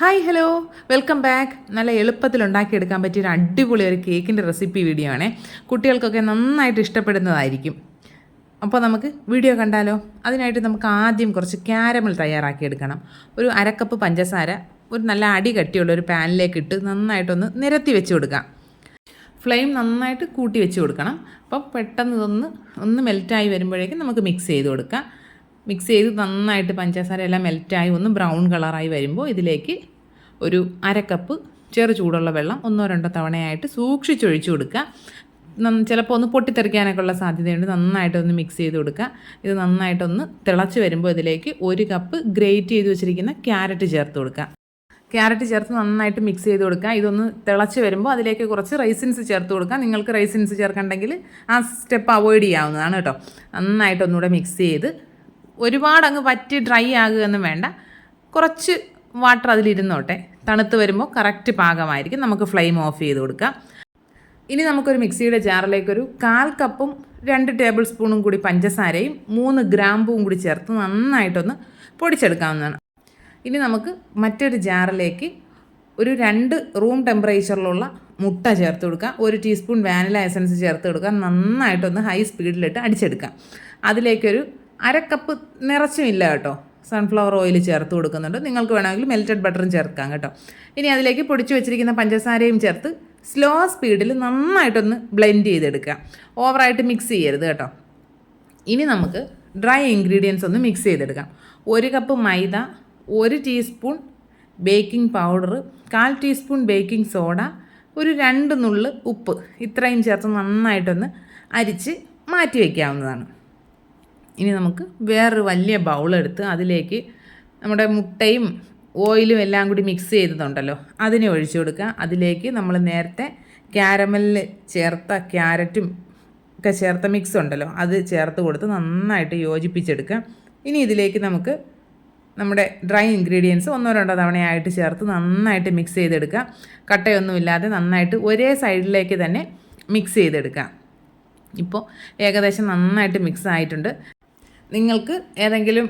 Hi hello welcome back നല്ല എളുപ്പത്തിൽ ഉണ്ടാക്കിയെടുക്കാൻ പറ്റിയ ഒരു അടിപൊളി ഒരു കേക്കിന്റെ റെസിപ്പി വീഡിയോ ആണേ. കുട്ടികൾക്കൊക്കെ നന്നായിട്ട് ഇഷ്ടപ്പെടുന്നതായിരിക്കും. അപ്പോൾ നമുക്ക് വീഡിയോ കണ്ടാലോ? അതിനായിട്ട് നമുക്ക് ആദ്യം കുറച്ച് ക്യാരമൽ തയ്യാറാക്കിയെടുക്കണം. ഒരു അരക്കപ്പ് പഞ്ചസാര ഒരു നല്ല അടി കട്ടിയുള്ള ഒരു പാനിലേക്ക് ഇട്ട് നന്നായിട്ടൊന്ന് നിരത്തി വെച്ച് കൊടുക്കാം. ഫ്ലെയിം നന്നായിട്ട് കൂട്ടി വെച്ച് കൊടുക്കണം. അപ്പോൾ പെട്ടെന്ന് ഒന്ന് ഒന്ന് മെൽറ്റായി വരുമ്പോഴേക്കും നമുക്ക് മിക്സ് ചെയ്ത് കൊടുക്കാം. മിക്സ് ചെയ്ത് നന്നായിട്ട് പഞ്ചസാര എല്ലാം മെൽറ്റായി ഒന്ന് ബ്രൗൺ കളറായി വരുമ്പോൾ ഇതിലേക്ക് ഒരു അര കപ്പ് ചെറു ചൂടുള്ള വെള്ളം ഒന്നോ രണ്ടോ തവണയായിട്ട് സൂക്ഷിച്ചൊഴിച്ചു കൊടുക്കുക. ചിലപ്പോൾ ഒന്ന് പൊട്ടിത്തെറിക്കാനൊക്കെ ഉള്ള സാധ്യതയുണ്ട്. നന്നായിട്ടൊന്ന് മിക്സ് ചെയ്ത് കൊടുക്കുക. ഇത് നന്നായിട്ടൊന്ന് തിളച്ച് വരുമ്പോൾ ഇതിലേക്ക് ഒരു കപ്പ് ഗ്രേറ്റ് ചെയ്ത് വെച്ചിരിക്കുന്ന ക്യാരറ്റ് ചേർത്ത് കൊടുക്കുക. ക്യാരറ്റ് ചേർത്ത് നന്നായിട്ട് മിക്സ് ചെയ്ത് കൊടുക്കുക. ഇതൊന്ന് തിളച്ച് വരുമ്പോൾ അതിലേക്ക് കുറച്ച് റൈസിൻസ് ചേർത്ത് കൊടുക്കുക. നിങ്ങൾക്ക് റൈസിൻസ് ചേർക്കണ്ടെങ്കിൽ ആ സ്റ്റെപ്പ് അവോയ്ഡ് ചെയ്യാവുന്നതാണ് കേട്ടോ. നന്നായിട്ടൊന്നുകൂടെ മിക്സ് ചെയ്ത് ഒരുപാട് അങ്ങ് വറ്റി ഡ്രൈ ആകുകയൊന്നും വേണ്ട. കുറച്ച് വാട്ടർ അതിലിരുന്നോട്ടെ. തണുത്ത് വരുമ്പോൾ കറക്റ്റ് പാകമായിരിക്കും. നമുക്ക് ഫ്ലെയിം ഓഫ് ചെയ്ത് കൊടുക്കാം. ഇനി നമുക്കൊരു മിക്സിയുടെ ജാറിലേക്കൊരു കാൽ കപ്പും രണ്ട് ടേബിൾ സ്പൂണും കൂടി പഞ്ചസാരയും മൂന്ന് ഗ്രാമ്പും കൂടി ചേർത്ത് നന്നായിട്ടൊന്ന് പൊടിച്ചെടുക്കാവുന്നതാണ്. ഇനി നമുക്ക് മറ്റൊരു ജാറിലേക്ക് ഒരു രണ്ട് റൂം ടെമ്പറേച്ചറിലുള്ള മുട്ട ചേർത്ത് കൊടുക്കുക ഒരു ടീസ്പൂൺ വാനില എസൻസ് ചേർത്ത് കൊടുക്കുക നന്നായിട്ടൊന്ന് ഹൈ സ്പീഡിലിട്ട് അടിച്ചെടുക്കാം. അതിലേക്കൊരു അരക്കപ്പ് നിറച്ചുമില്ല കേട്ടോ. സൺഫ്ലവർ ഓയിൽ ചേർത്ത് കൊടുക്കുന്നുണ്ട്. നിങ്ങൾക്ക് വേണമെങ്കിൽ മെൽറ്റഡ് ബട്ടറും ചേർക്കാം കേട്ടോ. ഇനി അതിലേക്ക് പൊടിച്ചു വെച്ചിരിക്കുന്ന പഞ്ചസാരയും ചേർത്ത് സ്ലോ സ്പീഡിൽ നന്നായിട്ടൊന്ന് ബ്ലെൻഡ് ചെയ്തെടുക്കുക. ഓവറായിട്ട് മിക്സ് ചെയ്യരുത് കേട്ടോ. ഇനി നമുക്ക് ഡ്രൈ ഇൻഗ്രീഡിയൻസ് ഒന്ന് മിക്സ് ചെയ്തെടുക്കാം. ഒരു കപ്പ് മൈദ ഒരു ടീസ്പൂൺ ബേക്കിംഗ് പൗഡർ കാൽ ടീസ്പൂൺ ബേക്കിംഗ് സോഡ ഒരു രണ്ട് നുള്ള് ഉപ്പ്. ഇത്രയും ചേർത്ത് നന്നായിട്ടൊന്ന് അരിച്ച് മാറ്റി വയ്ക്കാവുന്നതാണ് ഇനി നമുക്ക് വേറൊരു വലിയ ബൗളെടുത്ത് അതിലേക്ക് നമ്മുടെ മുട്ടയും ഓയിലും എല്ലാം കൂടി മിക്സ് ചെയ്തതുണ്ടല്ലോ. അതിനെ ഒഴിച്ചു കൊടുക്കുക. അതിലേക്ക് നമ്മൾ നേരത്തെ ക്യാരമലിൽ ചേർത്ത ക്യാരറ്റും ഒക്കെ ചേർത്ത മിക്സ് ഉണ്ടല്ലോ. അത് ചേർത്ത് കൊടുത്ത് നന്നായിട്ട് യോജിപ്പിച്ചെടുക്കുക. ഇനി ഇതിലേക്ക് നമുക്ക് നമ്മുടെ ഡ്രൈ ഇൻഗ്രീഡിയൻസ് ഒന്നോ രണ്ടോ തവണയായിട്ട് ചേർത്ത് നന്നായിട്ട് മിക്സ് ചെയ്തെടുക്കുക. കട്ടയൊന്നുമില്ലാതെ നന്നായിട്ട് ഒരേ സൈഡിലേക്ക് തന്നെ മിക്സ് ചെയ്തെടുക്കുക. ഇപ്പോൾ ഏകദേശം നന്നായിട്ട് മിക്സ് ആയിട്ടുണ്ട്. നിങ്ങൾക്ക് ഏതെങ്കിലും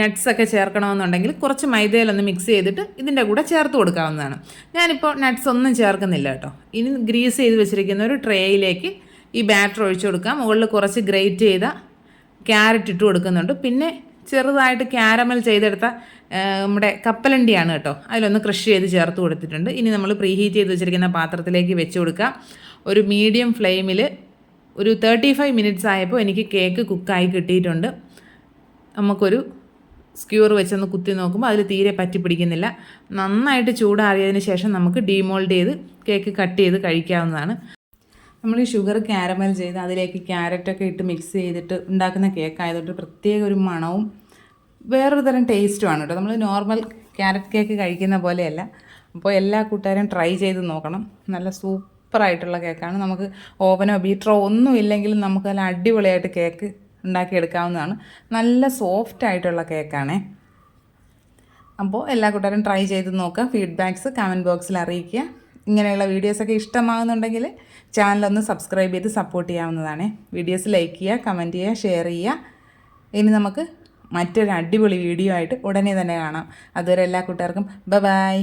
നട്ട്സ് ഒക്കെ ചേർക്കണമെന്നുണ്ടെങ്കിൽ കുറച്ച് മൈദയിലൊന്ന് മിക്സ് ചെയ്തിട്ട് ഇതിന്റെ കൂടെ ചേർത്ത് കൊടുക്കാവുന്നതാണ്. ഞാനിപ്പോൾ നട്ട്സ് ഒന്നും ചേർക്കുന്നില്ല കേട്ടോ. ഇനി ഗ്രീസ് ചെയ്ത് വെച്ചിരിക്കുന്ന ഒരു ട്രേയിലേക്ക് ഈ ബാറ്റർ ഒഴിച്ചു കൊടുക്കാം. മുകളിൽ കുറച്ച് ഗ്രേറ്റ് ചെയ്ത ക്യാരറ്റ് ഇട്ട് കൊടുക്കുന്നുണ്ട്. പിന്നെ ചെറുതായിട്ട് ക്യാരമൽ ചെയ്തെടുത്ത നമ്മുടെ കപ്പലണ്ടിയാണ് കേട്ടോ. അതിലൊന്ന് ക്രഷ് ചെയ്ത് ചേർത്ത് കൊടുത്തിട്ടുണ്ട്. ഇനി നമ്മൾ പ്രീഹീറ്റ് ചെയ്ത് വെച്ചിരിക്കുന്ന പാത്രത്തിലേക്ക് വെച്ച് കൊടുക്കാം. ഒരു മീഡിയം ഫ്ലെയിമിൽ ഒരു തേർട്ടി ഫൈവ് മിനിറ്റ്സ് ആയപ്പോൾ എനിക്ക് കേക്ക് കുക്കായി കിട്ടിയിട്ടുണ്ട്. നമുക്കൊരു സ്ക്യൂർ വെച്ചൊന്ന് കുത്തി നോക്കുമ്പോൾ അതിൽ തീരെ പറ്റി പിടിക്കുന്നില്ല. നന്നായിട്ട് ചൂടാറിയതിന് ശേഷം നമുക്ക് ഡീമോൾഡ് ചെയ്ത് കേക്ക് കട്ട് ചെയ്ത് കഴിക്കാവുന്നതാണ്. നമ്മൾ ഈ ഷുഗർ ക്യാരമൽ ചെയ്ത് അതിലേക്ക് ക്യാരറ്റൊക്കെ ഇട്ട് മിക്സ് ചെയ്തിട്ട് ഉണ്ടാക്കുന്ന കേക്ക് ആയതുകൊണ്ട് പ്രത്യേക ഒരു മണവും വേറൊരു തരം ടേസ്റ്റുമാണ് കേട്ടോ. നമ്മൾ നോർമൽ ക്യാരറ്റ് കേക്ക് കഴിക്കുന്ന പോലെയല്ല. അപ്പോൾ എല്ലാ കൂട്ടുകാരും ട്രൈ ചെയ്ത് നോക്കണം. നല്ല സൂപ്പറായിട്ടുള്ള കേക്കാണ് നമുക്ക് ഓവനോ ബീറ്ററോ ഒന്നും ഇല്ലെങ്കിലും നമുക്ക് നല്ല അടിപൊളിയായിട്ട് കേക്ക് ഉണ്ടാക്കിയെടുക്കാവുന്നതാണ്. നല്ല സോഫ്റ്റ് ആയിട്ടുള്ള കേക്കാണേ. അപ്പോൾ എല്ലാ കൂട്ടുകാരും ട്രൈ ചെയ്ത് നോക്കുക. ഫീഡ്ബാക്ക്സ് കമന്റ് ബോക്സിൽ അറിയിക്കുക. ഇങ്ങനെയുള്ള വീഡിയോസൊക്കെ ഇഷ്ടമാകുന്നുണ്ടെങ്കിൽ ചാനലൊന്ന് സബ്സ്ക്രൈബ് ചെയ്ത് സപ്പോർട്ട് ചെയ്യാവുന്നതാണ്. വീഡിയോസ് ലൈക്ക് ചെയ്യുക കമന്റ് ചെയ്യുക ഷെയർ ചെയ്യുക. ഇനി നമുക്ക് മറ്റൊരു അടിപൊളി വീഡിയോ ആയിട്ട് ഉടനെ തന്നെ കാണാം. അതുവരെ എല്ലാ കൂട്ടുകാർക്കും ബ ബായ്